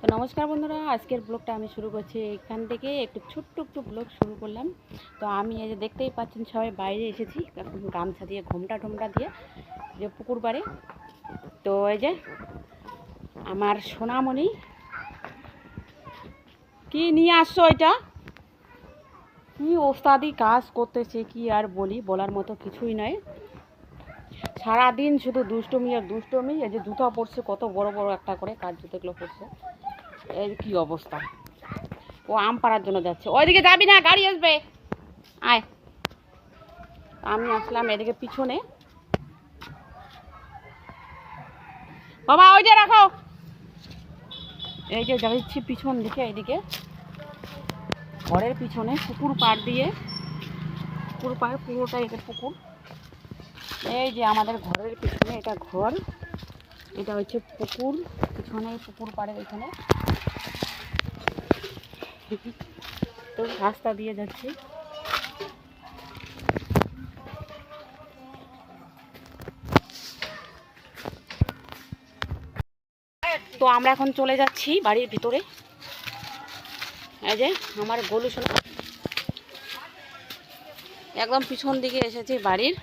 তো নমস্কার বন্ধুরা, আজকের ব্লগটা আমি শুরু করছি এখান থেকে। একটু ছোট্ট একটু ব্লগ শুরু করলাম। তো আমি এই যে দেখতেই পাচ্ছেন সবাই বাইরে এসেছি গামছা দিয়ে, ঘোমটা টোমটা দিয়ে যে পুকুর পাড়ে। তো এই যে আমার সোনামণি, কি নিয়ে আসছো এটা? কি ওস্তাদি কাজ করতেছে, কি আর বলি, বলার মতো কিছুই নয় সারাদিন শুধু দুষ্টমি আর দুষ্টমি, এই যে জুতা পড়ছে কত বড় বড় একটা করে কাজ জুতোগুলো পড়ছে যে কি অবস্থা? ও আম পাড়ার জন্য যাচ্ছে। ওইদিকে যাবি না, গাড়ি আসবে। আয়। আমি আসলাম এদিকে পিছনে। বাবা, ওই যে রাখো। এই যে যাচ্ছি পিছন দিকে এইদিকে ঘরের পিছনে পুকুর পাড় দিয়ে। পুকুর পাড় পুরোটা এটা পুকুর। এই যে আমাদের ঘরের পিছনে এটা ঘর। এটা হচ্ছে পুকুর। পিছনে পুকুর পাড়ের এখানে। তো রাস্তা দিয়ে যাচ্ছি। তো আমরা এখন চলে যাচ্ছি বাড়ির ভিতরে। এই যে আমার গলু শোনা একদম পিছন দিকে এসেছি বাড়ির।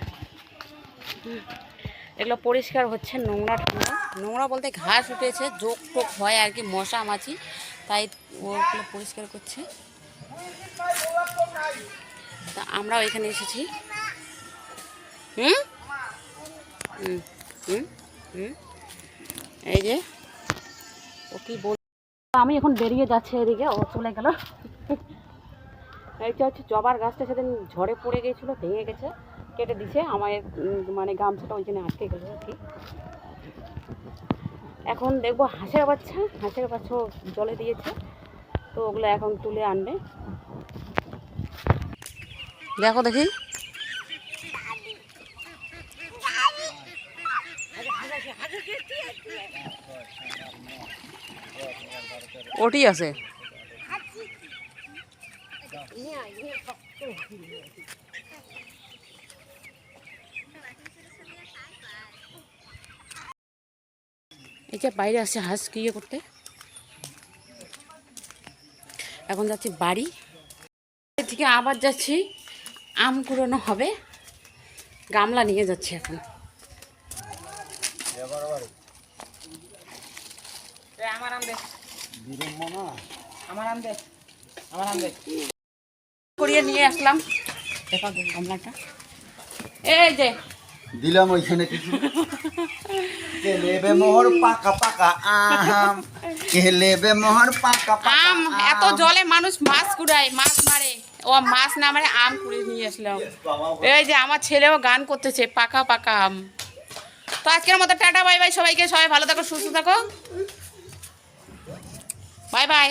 এগুলো পরিষ্কার হচ্ছে নোংরা নোংরা বলতে ঘাস উঠেছে যোগ টোক হয় আর কি, মশা মাছি। তাই ওগুলো পরিষ্কার করছে। তা আমরাও এখানে এসেছি। হুম? হুম হুম এই যে, ও কি বল আমি এখন বেরিয়ে যাচ্ছি এদিকে, ও চলে গেল। এইটা হচ্ছে জবার গাছটা সেদিন ঝড়ে পড়ে গিয়েছিল, ভেঙে গেছে, কেটে দিছে আমার মানে গামছাটা ওই জন্য আটকে গেল আর কি। এখন দেখব হাঁসের বাচ্চা হাঁসের বাচ্চা জলে দিয়েছে তো ওগুলো এখন তুলে আনবে দেখো দেখি ওটি আছে যে বাইরে আসছে হাঁস কি ইয়ে করতে। এখন যাচ্ছি বাড়ি। এদিকে আবার যাচ্ছি আম কুড়োনো হবে। গামলা নিয়ে যাচ্ছি এখন। আমার আম দে। আমার আম দে। আমার আম দে। করিয়ে নিয়ে আসলাম। দেখো গামলাটা। এই যে দিলাম ওইখানে কিছু। কে মোহর পাকা পাকা আম। কে মোহর পাকা পাকা আম এত জলে মানুষ মাছ কুড়ায় মাছ মারে। ও মাছ না মারে আম কুড়ে নিয়ে আসলাম। এই যে আমার ছেলেও গান করতেছে পাকা পাকা আম। তো আজকের মতো টাটা বাই বাই সবাইকে সবাই ভালো থাকো সুস্থ থাকো। Bye bye.